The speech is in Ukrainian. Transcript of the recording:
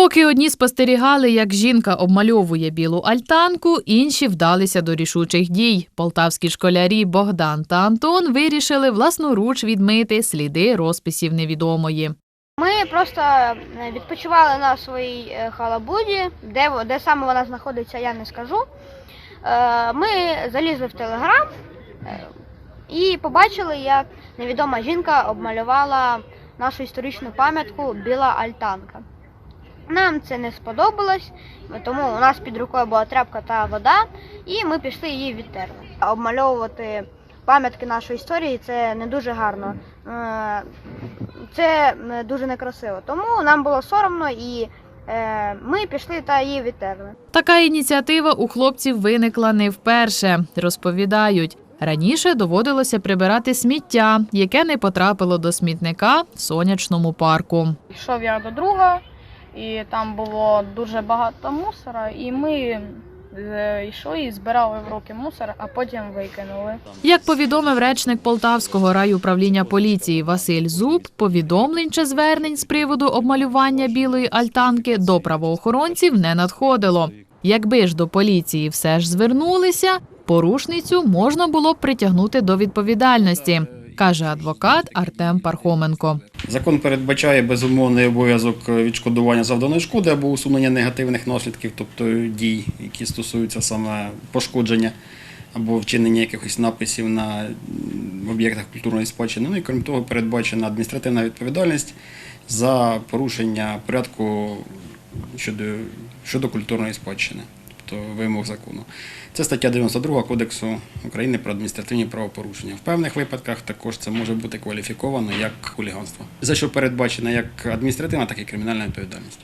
Поки одні спостерігали, як жінка обмальовує білу альтанку, інші вдалися до рішучих дій. Полтавські школярі Богдан та Антон вирішили власноруч відмити сліди розписів невідомої. Ми просто е, відпочивали на своїй е, халабуді, де, де саме вона знаходиться, я не скажу. Е, Ми залізли в телеграм і побачили, як невідома жінка обмалювала нашу історичну пам'ятку Біла Альтанка. Нам це не сподобалось, тому у нас під рукою була тряпка та вода, і ми пішли її відтерли. Обмальовувати пам'ятки нашої історії це не дуже гарно. Е, Це дуже некрасиво. Тому нам було соромно і е, ми пішли та її відтерли. Така ініціатива у хлопців виникла не вперше, розповідають. Раніше доводилося прибирати сміття, яке не потрапило до смітника в сонячному парку. Йшов я до друга, і там було дуже багато мусора, і ми е, йшли і збирали в руки мусор, а потім викинули. Як повідомив речник Полтавського райуправління поліції Василь Зуб, повідомлень чи звернень з приводу обмалювання білої альтанки до правоохоронців не надходило. Якби ж до поліції все ж звернулися, порушницю можна було б притягнути до відповідальності, каже адвокат Артем Пархоменко. Закон передбачає безумовний обов'язок відшкодування завданої шкоди або усунення негативних наслідків, тобто дій, які стосуються саме пошкодження або вчинення якихось написів на об'єктах культурної спадщини. Ну і крім того, передбачена адміністративна відповідальність за порушення порядку щодо, щодо культурної спадщини, тобто вимог закону. Це стаття 92 Кодексу України про адміністративні правопорушення. В певних випадках також це може бути кваліфіковано як хуліганство, за що передбачена як адміністративна, так і кримінальна відповідальність.